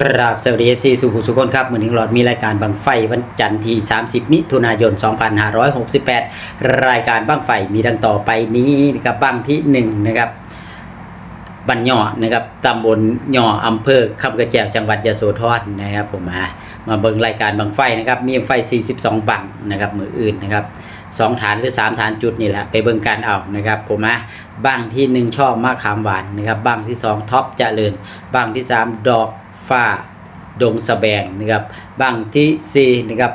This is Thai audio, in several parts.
ครับสวัสดี FC สุขุสุขคนครับเหมือนที่หลอดมีรายการบังไฟวันจันทร์ที่ 30 มิถุนายน 2568 รายการบังไฟมีดังต่อไปนี้นะครับบังที่ 1 นะครับบันย่อนะครับตำบลย่ออำเภอคำกระแจวจังหวัดยะโสธรนะครับผมมามาเบิ่งรายการบังไฟนะครับมีไฟ 42 บังนะครับมืออื่นนะครับสองฐานหรือ3ฐานจุดนี่แหละไปเบิ่งการเอานะครับผมมาบ้างที่1ชอบมากขามหวานนะครับบ้างที่2ท็อปเจริญบ้างที่3ดอก ฟ้าดงสะแบงนะครับบังที่4นะครับ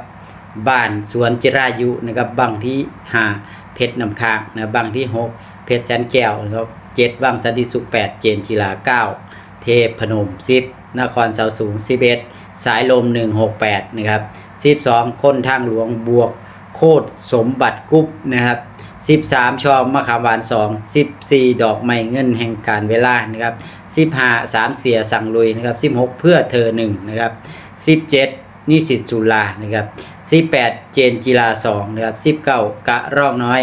บ้านสวนจิรายุนะครับบังที่5เพชรนำค้างนะบังที่6เพชรแสนแก้วนะครับ7บังสันติสุข8เจนจิลา9เทพพนม10นครเสาสูง11สายลม168นะครับ12คนทางหลวงบวกโคตรสมบัติกุ๊บนะครับ 13ชอมมะขามหวาน2 14ดอกไม้เงินแห่งการเวลานะครับ15 3เสียสั่งลุยนะครับ16เพื่อเธอ1นะครับ17นิสิตจุฬานะครับ18เจนจิลา2นะครับ19กะร่องน้อย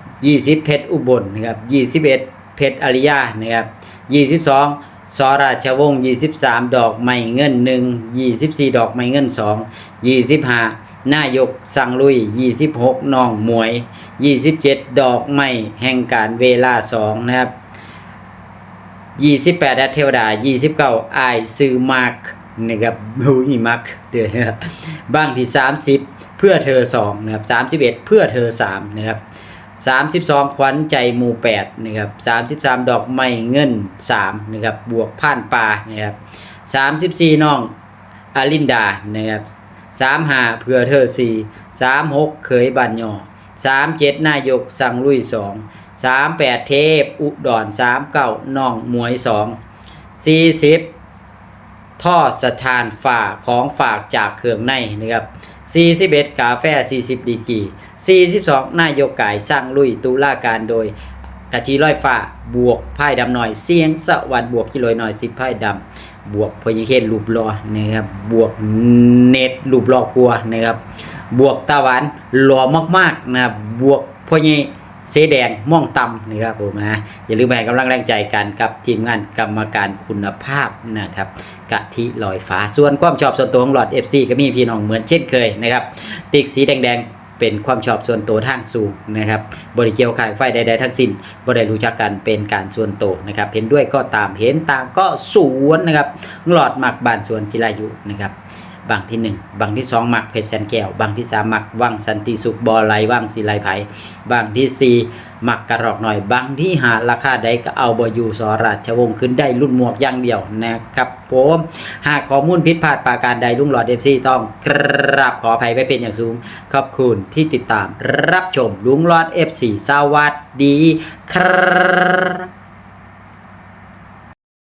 20เพชรอุบลนะครับ21เพชรอริยานะครับ22สราชวงศ์23 ดอกไม้เงิน1 24 ดอกไม้เงิน2 25 นายกสังลุย 26น้องมวย 27 ดอกไม้แห่งการเวลา2นะครับ 28ดัตเทวดา 29อายซื้อมาร์คนะครับบูอีมาร์คเดือนะครับบ้างที่ 30 เพื่อเธอ2นะครับ31 เพื่อเธอ3นะครับ32 ขวัญใจหมู่8นะครับ33 ดอกไม้เงิน3นะครับบวกผ่านปลานะครับ34น้องอาลินดานะครับ สามหาเผื่อเธอสี่สามหกเขยบันยอสามเจ็ดนายกสั่งลุยสองสามแปดเทพ อุดรสามเก้าน่องมวยสองสี่สิบท่อสถานฝากของฝากจากเครื่องในนะครับสี่สิบเอ็ดกาแฟสี่สิบดีกีสี่สิบสองนายกไก่สร้างลุยตุลาการโดย กะจีร้อยฟ้าบวกไพ่ดำหน่อยเสียงสวัสดบวกกิโลหน่อย10ไพ่ดำบวกพยิเคนรูปรอนะครับบวกเน็ตรูปรอกลัวนะครับบวกตะวันหล่อมากๆนะครับบวกพยิเสแดงม่วงตำนะครับผมนะอย่าลืมให้กำลังแรงใจกันกับทีมงานกรรมการคุณภาพนะครับกะทิลอยฟ้าส่วนความชอบส่วนตัวของหลอด FC ก็มีพี่น้องเหมือนเช่นเคยนะครับติ๊กสีแดงๆ เป็นความชอบส่วนตัวทางสูงนะครับบริเกี่ยวขายไฟใดๆทั้งสิ้นบริรู้จักกันเป็นการส่วนตัวนะครับ เห็นด้วยก็ตามเห็นต่างก็สวนนะครับหลอดหมักบานสวนจิรายุนะครับ บางที่หนึ่งบางที่สองหมักเพชรแสนแก้วบางที่สามหมักวังสันติสุขบอไหลวังศิไลไผ่บางที่สี่หมักกระรอกหน่อย บางที่หาราคาใดก็เอาบอยู่สราชวงศ์ขึ้นได้รุ่นหมวกอย่างเดียวนะครับผมหากข้อมูลผิดพลาดประการใดลุงหลอดเอฟซีต้องกราบขออภัยไว้เป็นอย่างสูง ขอบคุณที่ติดตามรับชมลุงหลอด F4 สวัสดีครับ